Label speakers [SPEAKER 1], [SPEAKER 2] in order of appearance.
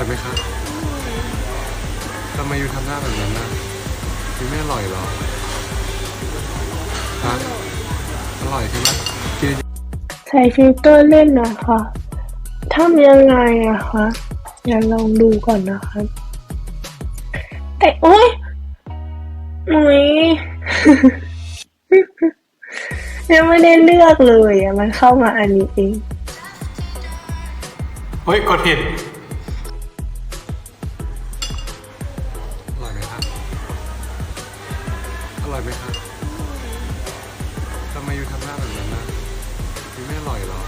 [SPEAKER 1] ร่อยไหมครับทำไมอยู่ทำหน้าแบบนั้นนะยูไม่อร่อยหรอฮะอร่อยใช่ไหมกิน
[SPEAKER 2] ใช้ฟิลเตอร์เล่นนะคะทำยังไงอะคะอย่าลองดูก่อนนะคะ แต่โอ๊ยหนุยยังไม่ได้เลือกเลยอะมันเข้ามาอันนี้เอง
[SPEAKER 1] ฮ้ย กดผิดอร่อยไหมครับอร่อยไหมครับทำไมอยู่ทำหน้าแบบนั้นนะยูไม่อร่อยเหรอ